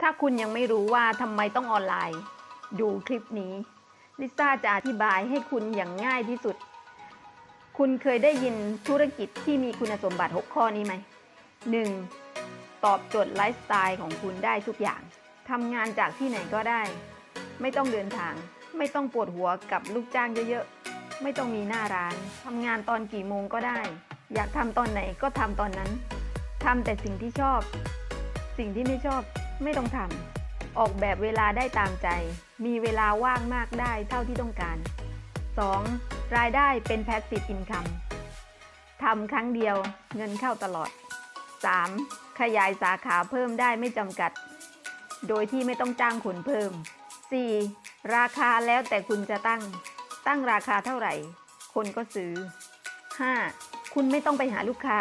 ถ้าคุณยังไม่รู้ว่าทำไมต้องออนไลน์ ดูคลิปนี้ ลิซ่าจะอธิบายให้คุณอย่างง่ายที่สุด คุณเคยได้ยินธุรกิจที่มีคุณสมบัติ 6 ข้อนี้ไหม 1. ตอบโจทย์ไลฟ์สไตล์ของคุณได้ทุกอย่าง ทำงานจากที่ไหนก็ได้ ไม่ต้องเดินทาง ไม่ต้องปวดหัวกับลูกจ้างเยอะๆ ไม่ต้องมีหน้าร้าน ทำงานตอนกี่โมงก็ได้ อยากทำตอนไหนก็ทำตอนนั้น ทำแต่สิ่งที่ชอบ สิ่งที่ไม่ชอบ ไม่ต้องทำออกแบบเวลาได้ตามใจ มีเวลาว่างมากได้เท่าที่ต้องการ 2. รายได้เป็น passive income ทำครั้งเดียวเงินเข้าตลอด 3. ขยายสาขาเพิ่มได้ไม่จำกัด โดยที่ไม่ต้องจ้างคนเพิ่ม 4. ราคาแล้วแต่คุณจะตั้ง ตั้งราคาเท่าไหร่ คนก็ซื้อ 5. คุณไม่ต้องไปหาลูกค้า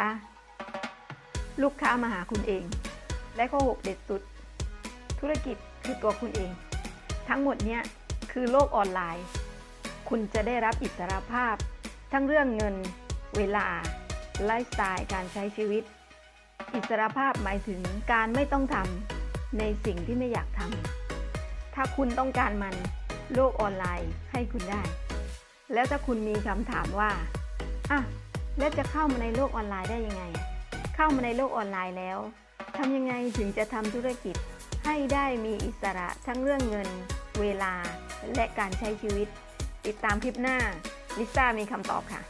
ลูกค้ามาหาคุณเอง และข้อ 6 เด็ดสุด ธุรกิจคือตัวคุณเอง ทั้งหมดเนี้ยคือโลกออนไลน์ คุณจะได้รับอิสรภาพ ทั้งเรื่องเงิน เวลา ไลฟ์สไตล์การใช้ชีวิต อิสรภาพหมายถึงการไม่ต้องทำในสิ่งที่ไม่อยากทำถ้าคุณต้องการมันโลกออนไลน์ให้คุณได้ แล้วถ้าคุณมีคำถามว่าอะแล้วจะเข้ามาในโลกออนไลน์ได้ยังไง เข้ามาในโลกออนไลน์แล้วทำยังไงถึงจะทำธุรกิจ ให้ได้มีอิสระทั้งเรื่องเงิน เวลา และการใช้ชีวิต ติดตามคลิปหน้าลิซ่ามีคำตอบค่ะ